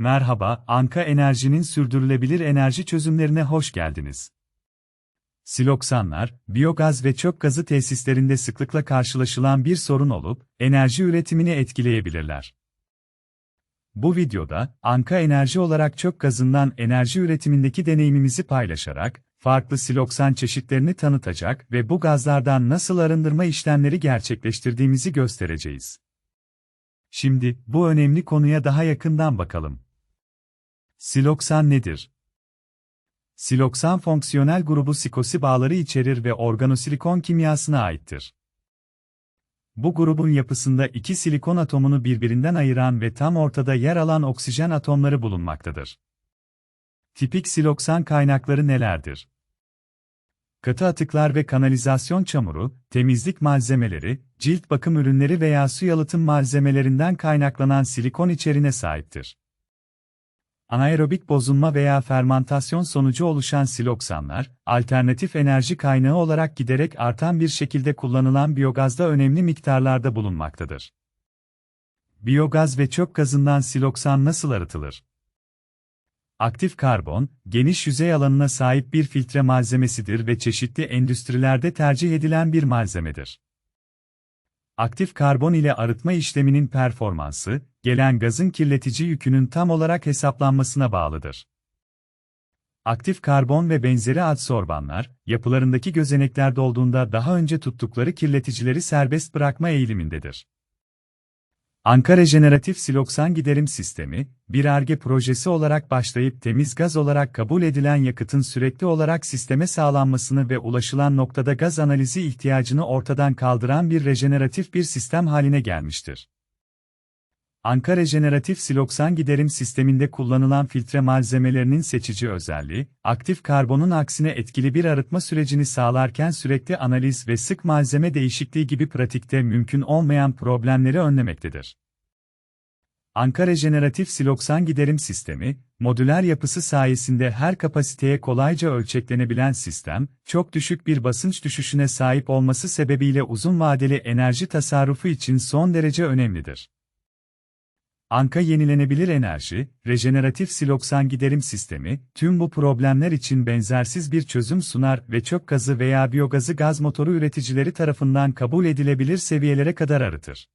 Merhaba, Anka Enerji'nin sürdürülebilir enerji çözümlerine hoş geldiniz. Siloksanlar, biyogaz ve çöp gazı tesislerinde sıklıkla karşılaşılan bir sorun olup, enerji üretimini etkileyebilirler. Bu videoda, Anka Enerji olarak çöp gazından enerji üretimindeki deneyimimizi paylaşarak, farklı siloksan çeşitlerini tanıtacak ve bu gazlardan nasıl arındırma işlemleri gerçekleştirdiğimizi göstereceğiz. Şimdi, bu önemli konuya daha yakından bakalım. Siloksan nedir? Siloksan fonksiyonel grubu sikosi bağları içerir ve organosilikon kimyasına aittir. Bu grubun yapısında iki silikon atomunu birbirinden ayıran ve tam ortada yer alan oksijen atomları bulunmaktadır. Tipik siloksan kaynakları nelerdir? Katı atıklar ve kanalizasyon çamuru, temizlik malzemeleri, cilt bakım ürünleri veya su yalıtım malzemelerinden kaynaklanan silikon içeriğine sahiptir. Anaerobik bozulma veya fermantasyon sonucu oluşan siloksanlar, alternatif enerji kaynağı olarak giderek artan bir şekilde kullanılan biyogazda önemli miktarlarda bulunmaktadır. Biyogaz ve çöp gazından siloksan nasıl arıtılır? Aktif karbon, geniş yüzey alanına sahip bir filtre malzemesidir ve çeşitli endüstrilerde tercih edilen bir malzemedir. Aktif karbon ile arıtma işleminin performansı, gelen gazın kirletici yükünün tam olarak hesaplanmasına bağlıdır. Aktif karbon ve benzeri adsorbanlar, yapılarındaki gözenekler dolduğunda daha önce tuttukları kirleticileri serbest bırakma eğilimindedir. Ankara Jeneratif Siloksan Giderim Sistemi, bir ARGE projesi olarak başlayıp temiz gaz olarak kabul edilen yakıtın sürekli olarak sisteme sağlanmasını ve ulaşılan noktada gaz analizi ihtiyacını ortadan kaldıran bir rejeneratif bir sistem haline gelmiştir. Ankara Jeneratif Siloksan Giderim Sisteminde kullanılan filtre malzemelerinin seçici özelliği, aktif karbonun aksine etkili bir arıtma sürecini sağlarken sürekli analiz ve sık malzeme değişikliği gibi pratikte mümkün olmayan problemleri önlemektedir. Ankara Jeneratif Siloksan Giderim Sistemi, modüler yapısı sayesinde her kapasiteye kolayca ölçeklenebilen sistem, çok düşük bir basınç düşüşüne sahip olması sebebiyle uzun vadeli enerji tasarrufu için son derece önemlidir. Anka Yenilenebilir Enerji, Rejeneratif Siloksan Giderim Sistemi, tüm bu problemler için benzersiz bir çözüm sunar ve çöp gazı veya biyogazı gaz motoru üreticileri tarafından kabul edilebilir seviyelere kadar arıtır.